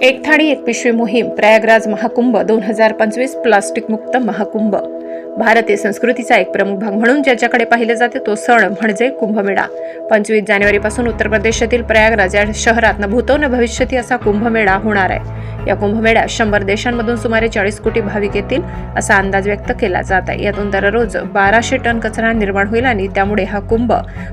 एक थाळी एक पिशवी मोहीम प्रयागराज महाकुंभ दोन हजार पंचवीस प्लास्टिक मुक्त महाकुंभ. भारतीय संस्कृतीचा एक प्रमुख भाग म्हणून ज्याच्याकडे पाहिले जाते तो सण म्हणजे कुंभमेळा. पंचवीस जानेवारीपासून उत्तर प्रदेशातील प्रयागराज या शहरात न भूतो न भविष्यती असा कुंभमेळा होणार आहे. या कुंभमेळ्यात शंभर देशांमधून सुमारे चाळीस कोटी भाविक येतील असा अंदाज व्यक्त केला जात आहे. यातून दररोज बाराशे टन कचरा निर्माण होईल आणि त्यामुळे हा कुंभ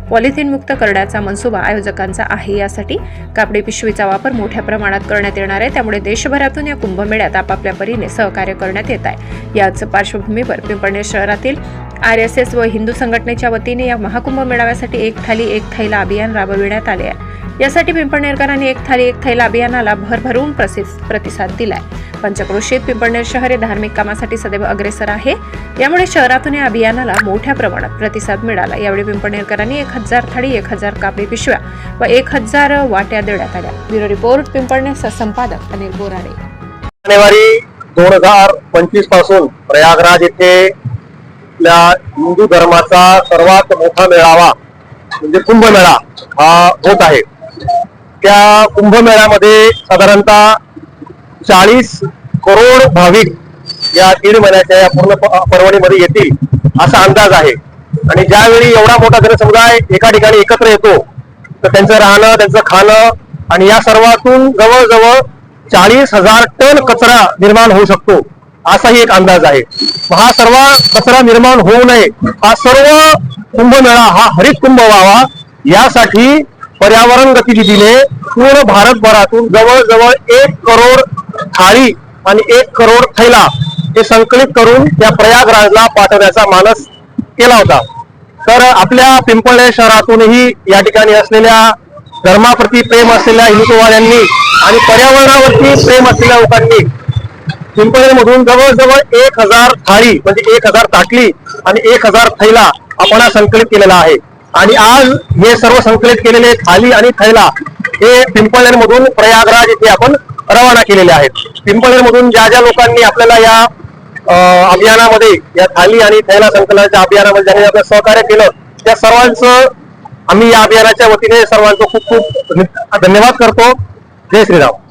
पॉलिथिन मुक्त करण्याचा मनसुबा आयोजकांचा आहे. यासाठी कापडी पिशवीचा वापर मोठ्या प्रमाणात करण्यात येणार आहे. त्यामुळे देशभरातून या कुंभमेळ्यात आपापल्या परीने सहकार्य करण्यात येत आहे. याच पार्श्वभूमीवर ठाणे शहरातील आर एस एस व हिंदू संघटनेच्या वतीने या महाकुंभ मेळाव्यासाठी एक थाली एक थैला अभियान राबविण्यात आले आहे. यासाठी पिंपळनेरकरांनी एक थाली एक थैला अभियानाला भरभरून प्रतिसाद दिलाय. पंचक्रोशीत पिंपळनेर शहर हे धार्मिक कामासाठी सदैव अग्रेसर आहे. यामुळे शहरातून या अभियानाला मोठ्या प्रमाणात प्रतिसाद मिळाला. यावेळी पिंपळनेरकरांनी एक हजार थाळी एक हजार कापडी पिशव्या व एक हजार वाट्या देण्यात आल्या. ब्युरो रिपोर्ट पिंपळनेर संपादक अनिल बोराडे. जानेवारी दोन हजार पंचवीसपासून प्रयागराज येथे आपल्या हिंदू धर्माचा सर्वात मोठा मेळावा म्हणजे कुंभमेळा हा होत आहे. त्या कुंभमेळ्यामध्ये साधारणतः चाळीस करोड भाविक या दीड महिन्याच्या या पूर्ण पर्वणीमध्ये येतील असा अंदाज आहे. आणि ज्यावेळी एवढा मोठा जनसमुदाय एका ठिकाणी एकत्र येतो तर त्यांचं राहणं त्यांचं खाणं आणि या सर्वातून जवळजवळ चाळीस हजार टन कचरा निर्माण होऊ शकतो. असाही एक अंदाज आहे. हा सर्व कचरा निर्माण होऊ नये. हा सर्व कुंभमेळा हा हरित कुंभ व्हावा यासाठी पर्यावरण गतिविधीने पूर्ण भारतभरातून जवळजवळ एक करोड थाळी आणि एक करोड थैला हे संकलित करून त्या प्रयागराजला पाठवण्याचा मानस केला होता. तर आपल्या पिंपळे शहरातूनही या ठिकाणी असलेल्या धर्माप्रती प्रेम असलेल्या हिंदुत्ववाद्यांनी आणि पर्यावरणावरती प्रेम असलेल्या लोकांनी पिंपळनेरमधून जवळजवळ एक हजार थाळी म्हणजे एक हजार ताटली आणि एक हजार थैला आपण हा संकलित केलेला आहे. आणि आज हे सर्व संकलित केलेले थाली आणि थैला हे पिंपळनेरमधून प्रयागराज येथे आपण रवाना केलेले आहेत. पिंपळनेरमधून ज्या ज्या लोकांनी आपल्याला या अभियानामध्ये या थाली आणि थैला संकलनाच्या अभियानामध्ये ज्यांनी आपलं सहकार्य केलं त्या सर्वांचं आम्ही या अभियानाच्या वतीने सर्वांचं खूप खूप धन्यवाद करतो. जय श्रीराम.